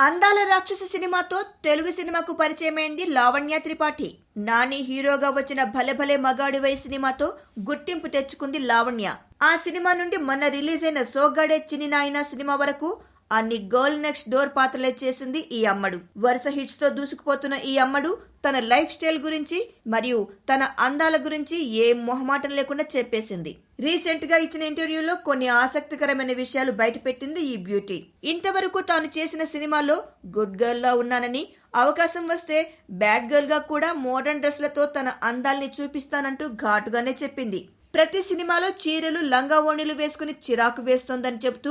అందాల రాక్షస సినిమాతో తెలుగు సినిమాకు పరిచయమైంది లావణ్య త్రిపాఠి. నాని హీరోగా వచ్చిన భలే భలే మగాడివై సినిమాతో గుర్తింపు తెచ్చుకుంది లావణ్య. ఆ సినిమా నుండి మొన్న రిలీజ్ అయిన సోగ్గాడే చిన్ని నాయన సినిమా వరకు అన్ని గర్ల్ నెక్స్ట్ డోర్ పాత్రలే చేసింది ఈ అమ్మడు. వరుస హిట్స్తో దూసుకుపోతున్న ఈ అమ్మడు తన లైఫ్ స్టైల్ గురించి మరియు తన అందాల గురించి ఏ మొహమాటం లేకుండా చెప్పేసింది. రీసెంట్గా ఇచ్చిన ఇంటర్వ్యూలో కొన్ని ఆసక్తికరమైన విషయాలు బయటపెట్టింది ఈ బ్యూటీ. ఇంతవరకు తాను చేసిన సినిమాలో గుడ్ గర్ల్ లా ఉన్నానని అవకాశం వస్తే బ్యాడ్ గర్ల్గా కూడా మోడర్న్ డ్రెస్లతో తన అందాల్ని చూపిస్తానంటూ ఘాటుగానే చెప్పింది. ప్రతి సినిమాలో చీరలు లంగా ఓణీలు వేసుకుని చిరాకు వేస్తోందని చెబుతూ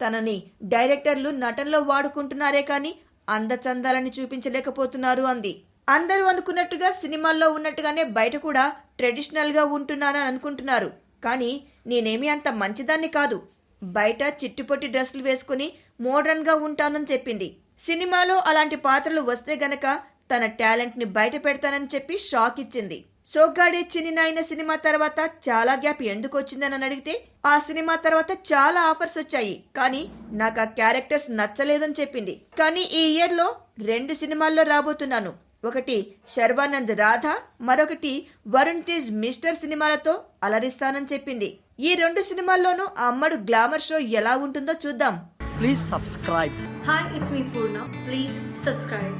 తనని డైరెక్టర్లు నటనలో వాడుకుంటున్నారే కానీ అందచందాలని చూపించలేకపోతున్నారు అంది. అందరూ అనుకున్నట్టుగా సినిమాల్లో ఉన్నట్టుగానే బయట కూడా ట్రెడిషనల్గా ఉంటున్నానని అనుకుంటున్నారు. కానీ నేనేమి అంత మంచిదాన్ని కాదు. బయట చిట్టుపొట్టి డ్రెస్సులు వేసుకుని మోడ్రన్గా ఉంటానని చెప్పింది. సినిమాలో అలాంటి పాత్రలు వస్తే గనక తన టాలెంట్ని బయట పెడతానని చెప్పి షాక్ ఇచ్చింది. సోగ్గాడే చిన్ని నాయన సినిమా తర్వాత చాలా గ్యాప్ ఎందుకు వచ్చిందని అడిగితే ఆ సినిమా తర్వాత చాలా ఆఫర్స్ వచ్చాయి కానీ నాకు ఆ క్యారెక్టర్స్ నచ్చలేదని చెప్పింది కానీ ఈ ఇయర్లో రెండు సినిమాల్లో రాబోతున్నాను ఒకటి శర్వానంద్ రాధ మరొకటి వరుణ్ తేజ్ మిస్టర్ సినిమాలతో అలరిస్తానని చెప్పింది ఈ రెండు సినిమాల్లోనూ ఆ అమ్మడు గ్లామర్ షో ఎలా ఉంటుందో చూద్దాం Please subscribe. Hi, it's me Purna. Please subscribe.